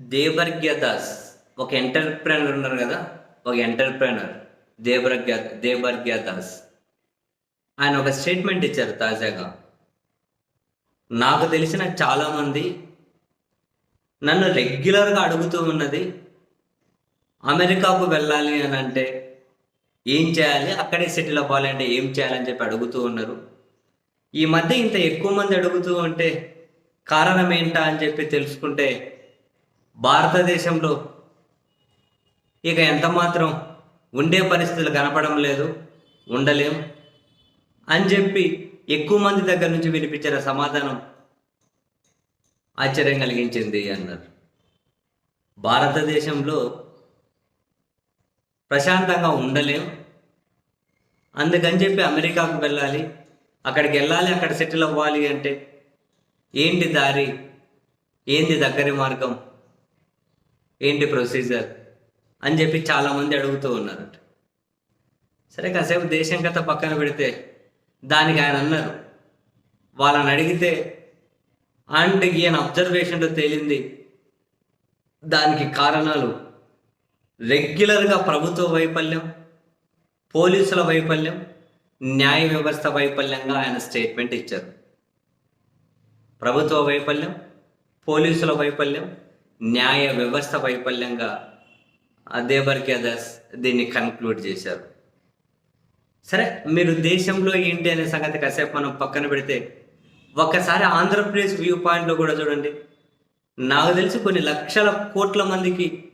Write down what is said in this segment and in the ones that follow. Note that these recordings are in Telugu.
దేవర్గ్య దాస్ ఒక ఎంటర్ప్రైనర్ ఉన్నారు కదా? ఒక ఎంటర్ప్రెనర్. దేవర్గ్య దేవర్గ్య దాస్ ఆయన ఒక స్టేట్మెంట్ ఇచ్చారు తాజాగా. నాకు తెలిసిన చాలామంది నన్ను రెగ్యులర్గా అడుగుతూ ఉన్నది అమెరికాకు వెళ్ళాలి అని అంటే ఏం చేయాలి? అక్కడే సెటిల్ అవ్వాలి అంటే ఏం చేయాలని చెప్పి అడుగుతూ ఉన్నారు. ఈ మధ్య ఇంత ఎక్కువ మంది అడుగుతూ ఉంటే కారణం ఏంటా అని చెప్పి తెలుసుకుంటే భారతదేశంలో ఇక ఎంత మాత్రం ఉండే పరిస్థితులు కనపడం లేదు ఉండలేం అని చెప్పి ఎక్కువ మంది దగ్గర నుంచి వినిపించిన సమాధానం ఆశ్చర్యం కలిగించింది అన్నారు. భారతదేశంలో ప్రశాంతంగా ఉండలేం. అందుకని చెప్పి అమెరికాకు వెళ్ళాలి అక్కడికి వెళ్ళాలి అక్కడ సెటిల్ అవ్వాలి అంటే ఏంటి దారి ఏంటి దగ్గరి మార్గం? ఏంటి ప్రొసీజర్ అని చెప్పి చాలామంది అడుగుతూ ఉన్నారట. సరే కాసేపు దేశం కథ పక్కన పెడితే దానికి ఆయన అన్నారు. వాళ్ళని అడిగితే అండ్ ఈయన అబ్జర్వేషన్లో తేలింది. దానికి కారణాలు రెగ్యులర్గా ప్రభుత్వ వైఫల్యం పోలీసుల వైఫల్యం న్యాయ వ్యవస్థ వైఫల్యంగా ఆయన స్టేట్మెంట్ ఇచ్చారు. ప్రభుత్వ వైఫల్యం పోలీసుల వైఫల్యం న్యాయ వ్యవస్థ వైఫల్యంగా దేవర్ అదర్స్ దీన్ని కన్క్లూడ్ చేశారు. సరే మీరు దేశంలో ఏంటి అనే సంగతి కాసేపు మనం పక్కన పెడితే ఒక్కసారి ఆంధ్రప్రదేశ్ వ్యూ పాయింట్లో కూడా చూడండి. నాకు తెలిసి కొన్ని లక్షల కోట్ల మందికి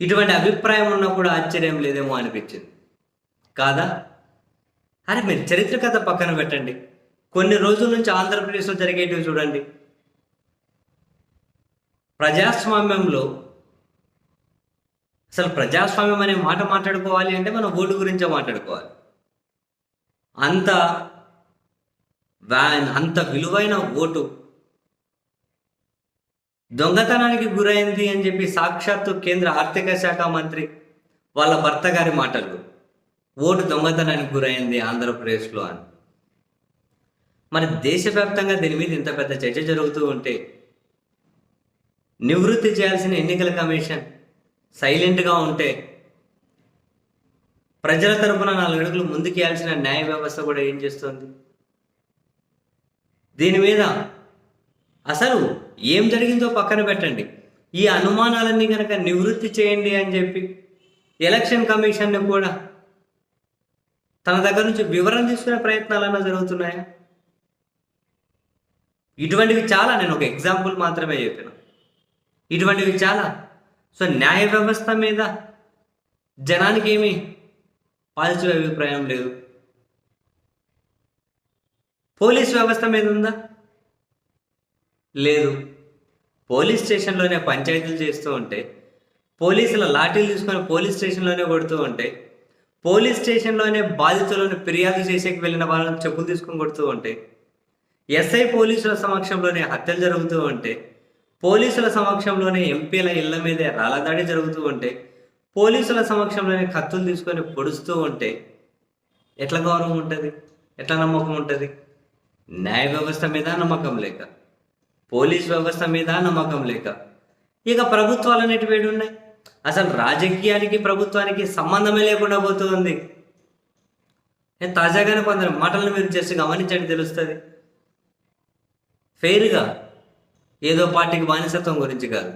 ఇటువంటి అభిప్రాయం ఉన్నా కూడా ఆశ్చర్యం లేదేమో అనిపించింది. కాదా? అరే మీరు చరిత్ర కథ పక్కన పెట్టండి. కొన్ని రోజుల నుంచి ఆంధ్రప్రదేశ్లో జరిగేటివి చూడండి. ప్రజాస్వామ్యంలో అసలు ప్రజాస్వామ్యం అనే మాట మాట్లాడుకోవాలి అంటే మనం ఓటు గురించే మాట్లాడుకోవాలి. అంత అంత విలువైన ఓటు దొంగతనానికి గురైంది అని చెప్పి సాక్షాత్తు కేంద్ర ఆర్థిక శాఖ మంత్రి వాళ్ళ భర్త గారి మాటలు. ఓటు దొంగతనానికి గురైంది ఆంధ్రప్రదేశ్లో అని. మరి దేశవ్యాప్తంగా దీని మీద ఇంత పెద్ద చర్చ జరుగుతూ ఉంటే నివృత్తి చేయాల్సిన ఎన్నికల కమిషన్ సైలెంట్గా ఉంటే ప్రజల తరపున నాలుగు అడుగులు ముందుకేయాల్సిన న్యాయ వ్యవస్థ కూడా ఏం చేస్తుంది? దీని మీద అసలు ఏం జరిగిందో పక్కన పెట్టండి. ఈ అనుమానాలన్నీ కనుక నివృత్తి చేయండి అని చెప్పి ఎలక్షన్ కమిషన్ని కూడా తన దగ్గర నుంచి వివరణ తీసుకునే ప్రయత్నాలన్నా జరుగుతున్నాయా? ఇటువంటివి చాలా నేను ఒక ఎగ్జాంపుల్ మాత్రమే చెప్పిన. ఇటువంటివి చాలా. సో న్యాయ వ్యవస్థ మీద జనానికి ఏమి పాజిటివ్ అభిప్రాయం లేదు. పోలీస్ వ్యవస్థ మీద ఉందా? లేదు. పోలీస్ స్టేషన్లోనే పంచాయతీలు చేస్తూ ఉంటే పోలీసుల లాఠీలు తీసుకొని పోలీస్ స్టేషన్లోనే కొడుతూ ఉంటే పోలీస్ స్టేషన్లోనే బాధితులను ఫిర్యాదు చేసేకి వెళ్ళిన వాళ్ళని చెప్పులు తీసుకొని కొడుతూ ఉంటే ఎస్ఐ పోలీసుల సమక్షంలోనే హత్యలు జరుగుతూ ఉంటే పోలీసుల సమక్షంలోనే ఎంపీల ఇళ్ళ మీదే రాళ్ళదాడి జరుగుతూ ఉంటే పోలీసుల సమక్షంలోనే కత్తులు తీసుకొని పొడుస్తూ ఉంటే ఎట్లా గౌరవం ఉంటుంది? ఎట్లా నమ్మకం ఉంటుంది? న్యాయ వ్యవస్థ మీద నమ్మకం లేక పోలీస్ వ్యవస్థ మీద నమ్మకం లేక ఇక ప్రభుత్వాలు అనేటివి ఉన్నాయి. అసలు రాజకీయానికి ప్రభుత్వానికి సంబంధమే లేకుండా పోతుంది. నేను తాజాగానే కొందరు మాటలను మీరు చేసి గమనించండి తెలుస్తుంది. ఫెయిర్గా ఏదో పార్టీకి బానిసత్వం గురించి కాదు.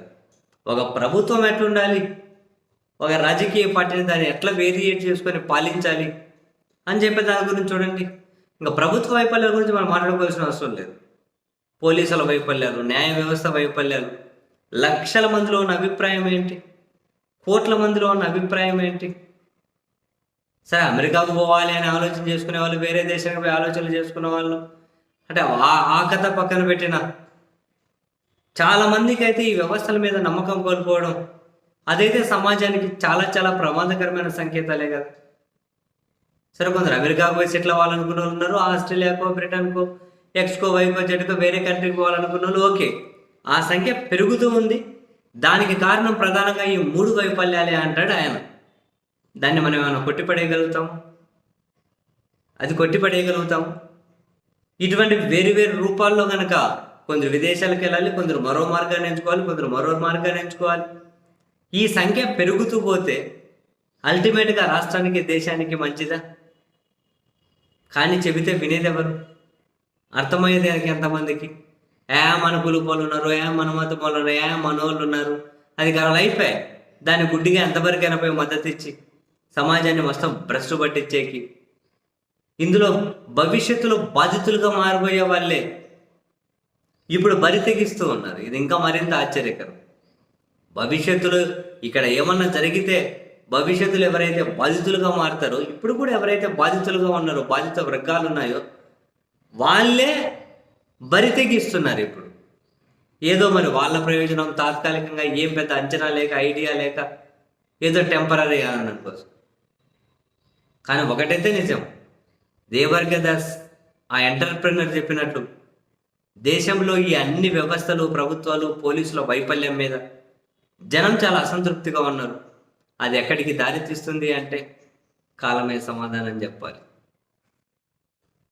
ఒక ప్రభుత్వం ఎట్లుండాలి? ఒక రాజకీయ పార్టీని దాన్ని ఎట్లా వేరియేట్ చేసుకొని పాలించాలి? అని చెప్పే దాని గురించి చూడండి. ఇంకా ప్రభుత్వ వైఫల్యాల గురించి మనం మాట్లాడుకోవాల్సిన అవసరం లేదు. పోలీసుల వైఫల్యాలు న్యాయ వ్యవస్థ వైఫల్యాలు లక్షల మందిలో ఉన్న అభిప్రాయం ఏంటి? కోట్ల మందిలో ఉన్న అభిప్రాయం ఏంటి? సరే అమెరికాకు పోవాలి అని ఆలోచన చేసుకునే వాళ్ళు వేరే దేశానికి పోయి ఆలోచనలు చేసుకునే వాళ్ళు. అంటే ఆ ఆ కథ పక్కన పెట్టిన చాలా మందికి అయితే ఈ వ్యవస్థల మీద నమ్మకం కోల్పోవడం అదైతే సమాజానికి చాలా చాలా ప్రమాదకరమైన సంకేతాలే కదా. సరే కొందరు అమెరికాకు పోయి సెటిల్ అవ్వాలనుకున్న వాళ్ళు ఉన్నారు ఆస్ట్రేలియాకో బ్రిటన్కో ఎక్స్కో వైకో జెడ్కో వేరే కంట్రీకి పోవాలనుకున్న వాళ్ళు ఓకే. ఆ సంఖ్య పెరుగుతూ ఉంది. దానికి కారణం ప్రధానంగా ఈ మూడు వైఫల్యాలే అంటాడు ఆయన. దాన్ని మనం ఏమైనా కొట్టిపడేయగలుగుతాం? అది కొట్టిపడేయగలుగుతాం? ఇటువంటి వేరు వేరు రూపాల్లో కనుక కొందరు విదేశాలకు వెళ్ళాలి కొందరు మరో మార్గాన్ని ఎంచుకోవాలి కొందరు మరో మార్గాన్ని ఎంచుకోవాలి. ఈ సంఖ్య పెరుగుతూ పోతే అల్టిమేట్గా రాష్ట్రానికి దేశానికి మంచిదా? కానీ చెబితే వినేది ఎవరు? అర్థమయ్యేది ఎంతమందికి? ఏ మన కులు వాళ్ళు ఉన్నారు ఏ మన మతం ఉన్నారు ఏ మనోళ్ళు ఉన్నారు. అది గల లైఫే దాని గుడ్డిగా ఎంతవరకైనా పోయి మద్దతు ఇచ్చి సమాజాన్ని మొత్తం భ్రష్టు పట్టించేకి. ఇందులో భవిష్యత్తులో బాధితులుగా మారిపోయే వాళ్ళే ఇప్పుడు బరితెగిస్తూ ఉన్నారు. ఇది ఇంకా మరింత ఆశ్చర్యకరం. భవిష్యత్తులో ఇక్కడ ఏమన్నా జరిగితే భవిష్యత్తులో ఎవరైతే బాధితులుగా మారుతారో ఇప్పుడు కూడా ఎవరైతే బాధితులుగా ఉన్నారో బాధిత వర్గాలు ఉన్నాయో వాళ్ళే బరితెగిస్తున్నారు ఇప్పుడు. ఏదో మరి వాళ్ళ ప్రయోజనం తాత్కాలికంగా ఏం పెద్ద అంచనా లేక ఐడియా లేక ఏదో టెంపరీ ఆనందం కోసం. కానీ ఒకటైతే నిజం. దేవర్గదాస్ ఆ ఎంటర్ప్రినర్ చెప్పినట్లు దేశంలో ఈ అన్ని వ్యవస్థలు ప్రభుత్వాలు పోలీసుల వైఫల్యం మీద జనం చాలా అసంతృప్తిగా ఉన్నారు. అది ఎక్కడికి దారి తీస్తుంది అంటే కాలమే సమాధానం చెప్పాలి.